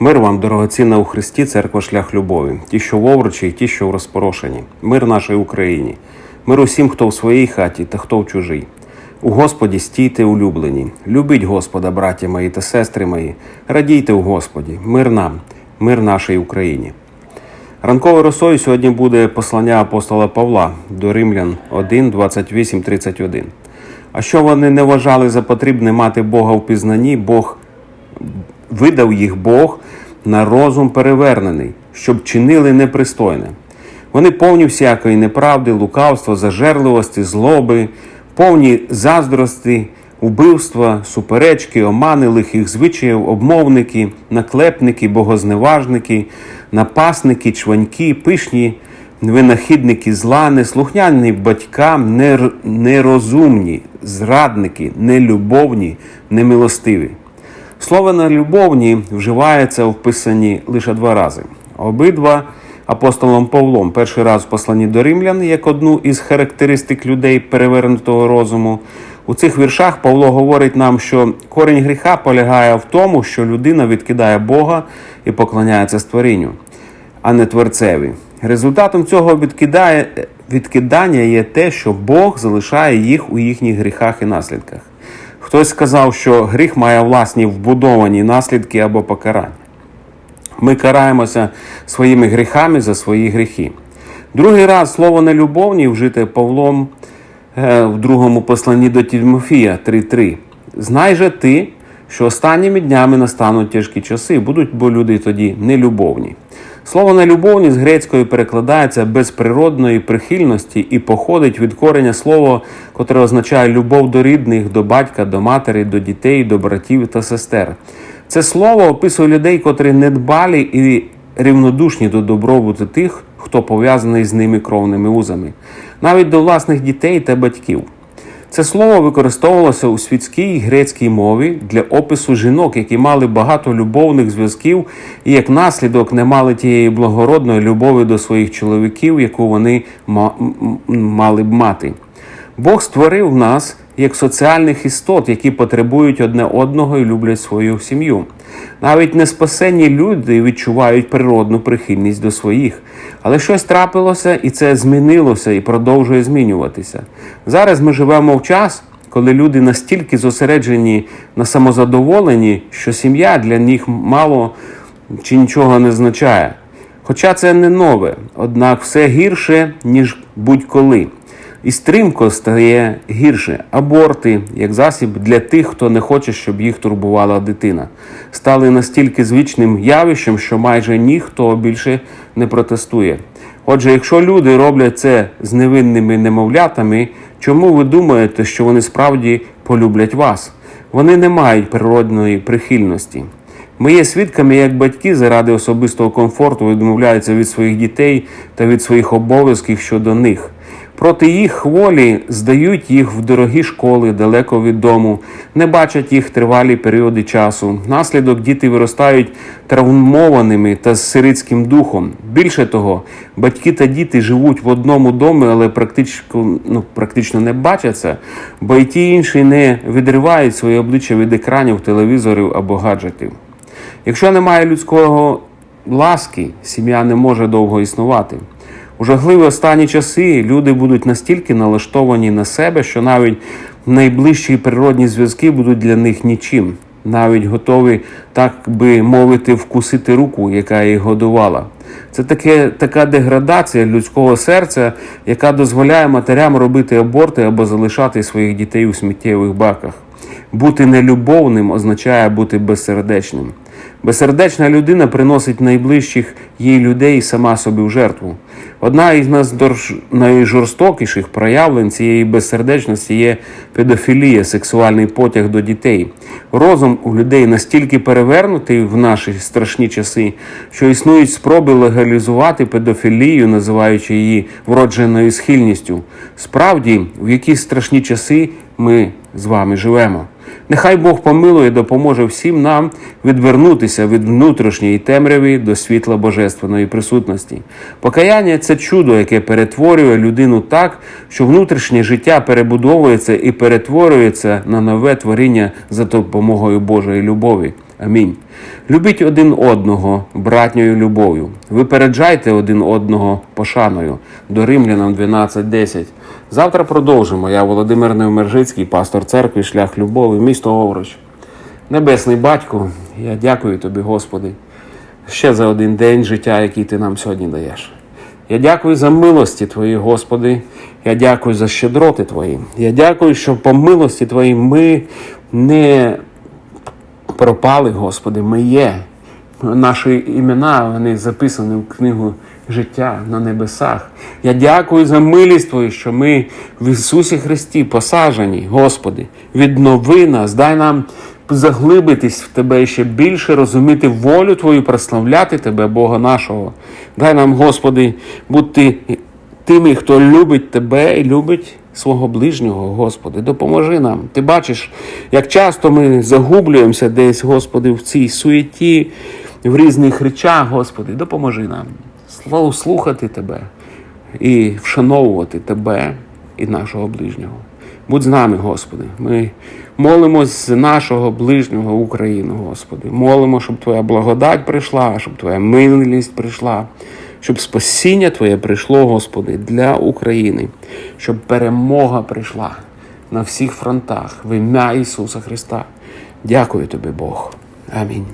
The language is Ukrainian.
Мир вам, дорогоцінна у Христі, церква шлях любові, ті, що в овручі, і ті, що в розпорошенні. Мир нашій Україні, мир усім, хто в своїй хаті та хто в чужій. У Господі стійте улюблені, любіть Господа, браття мої та сестри мої, радійте у Господі, мир нам, мир нашій Україні. Ранковою росою сьогодні буде послання апостола Павла до Римлян 1, 28, 31. А що вони не вважали за потрібне мати Бога в пізнанні, Бог видав їх Бог на розум перевернений, щоб чинили непристойне. Вони повні всякої неправди, лукавства, зажерливості, злоби, повні заздрости, убивства, суперечки, омани, лихих звичаїв, обмовники, наклепники, богозневажники, напасники, чваньки, пишні, винахідники зла, неслухняні батькам, нер- нерозумні, зрадники, нелюбовні, немилостиві. Слово нелюбовні вживається в писанні лише два рази. Обидва апостолом Павлом перший раз в посланні до римлян як одну із характеристик людей перевернутого розуму. У цих віршах Павло говорить нам, що корінь гріха полягає в тому, що людина відкидає Бога і поклоняється створінню, а не творцеві. Результатом цього відкидає, відкидання є те, що Бог залишає їх у їхніх гріхах і наслідках. Хтось сказав, що гріх має власні вбудовані наслідки або покарання. Ми караємося своїми гріхами за свої гріхи. Другий раз слово нелюбовні вжите Павлом е, в другому посланні до Тімофія 3.3. Знай же ти, що останніми днями настануть тяжкі часи, будуть бо люди тоді нелюбовні. Слово нелюбовні з грецької перекладається без природної прихильності і походить від кореня слова, котре означає любов до рідних, до батька, до матері, до дітей, до братів та сестер. Це слово описує людей, котрі недбалі і рівнодушні до добробуту тих, хто пов'язаний з ними кровними узами, навіть до власних дітей та батьків. Це слово використовувалося у світській грецькій мові для опису жінок, які мали багато любовних зв'язків і як наслідок не мали тієї благородної любові до своїх чоловіків, яку вони мали б мати. Бог створив нас як соціальних істот, які потребують одне одного і люблять свою сім'ю. Навіть неспасенні люди відчувають природну прихильність до своїх, але щось трапилося, і це змінилося і продовжує змінюватися. Зараз ми живемо в час, коли люди настільки зосереджені на самозадоволенні, що сім'я для них мало чи нічого не означає. Хоча це не нове, однак все гірше, ніж будь-коли. І стрімко стає гірше. Аборти, як засіб для тих, хто не хоче, щоб їх турбувала дитина, стали настільки звичним явищем, що майже ніхто більше не протестує. Отже, якщо люди роблять це з невинними немовлятами, чому ви думаєте, що вони справді полюблять вас? Вони не мають природної прихильності. Ми є свідками, як батьки заради особистого комфорту відмовляються від своїх дітей та від своїх обов'язків щодо них. Проти їх волі здають їх в дорогі школи далеко від дому, не бачать їх тривалі періоди часу. Наслідок діти виростають травмованими та з сирицьким духом. Більше того, батьки та діти живуть в одному домі, але практично, ну, практично не бачаться, бо й ті інші не відривають своє обличчя від екранів, телевізорів або гаджетів. Якщо немає людського ласки, сім'я не може довго існувати. У жахливі останні часи люди будуть настільки налаштовані на себе, що навіть найближчі природні зв'язки будуть для них нічим, навіть готові, так би мовити, вкусити руку, яка їх годувала. Це таке, така деградація людського серця, яка дозволяє матерям робити аборти або залишати своїх дітей у сміттєвих баках. Бути нелюбовним означає бути безсердечним. Безсердечна людина приносить найближчих їй людей сама собі в жертву. Одна із найжорстокіших проявлень цієї безсердечності є педофілія, сексуальний потяг до дітей. Розум у людей настільки перевернутий в наші страшні часи, що існують спроби легалізувати педофілію, називаючи її вродженою схильністю. Справді, в які страшні часи ми з вами живемо. Нехай Бог помилує допоможе всім нам відвернутися від внутрішньої темряви до світла божественної присутності. Покаяння це чудо, яке перетворює людину так, що внутрішнє життя перебудовується і перетворюється на нове творіння за допомогою Божої любові. Амінь. Любіть один одного братньою любов'ю. Випереджайте один одного пошаною. До Римлянам 12.10. Завтра продовжимо. Я Володимир Невмержицький, пастор церкви, шлях любові, місто Овруч. Небесний батько, я дякую тобі, Господи, ще за один день життя, який ти нам сьогодні даєш. Я дякую за милості Твої, Господи. Я дякую за щедроти Твої. Я дякую, що по милості Твоїй ми не пропали, Господи, ми є. Наші імена вони записані в книгу життя на небесах. Я дякую за милість Твою, що ми в Ісусі Христі посаджені, Господи. Віднови нас, дай нам заглибитись в Тебе і ще більше розуміти волю Твою, прославляти Тебе, Бога нашого. Дай нам, Господи, бути тими, хто любить Тебе і любить свого ближнього, Господи, допоможи нам. Ти бачиш, як часто ми загублюємося десь, Господи, в цій суеті, в різних речах, Господи, допоможи нам. Слава слухати Тебе і вшановувати Тебе і нашого ближнього. Будь з нами, Господи. Ми молимось з нашого ближнього Україну, Господи. Молимо, щоб Твоя благодать прийшла, щоб Твоя милість прийшла, щоб спасіння Твоє прийшло, Господи, для України, щоб перемога прийшла на всіх фронтах в ім'я Ісуса Христа. Дякую Тобі, Бог. Амінь.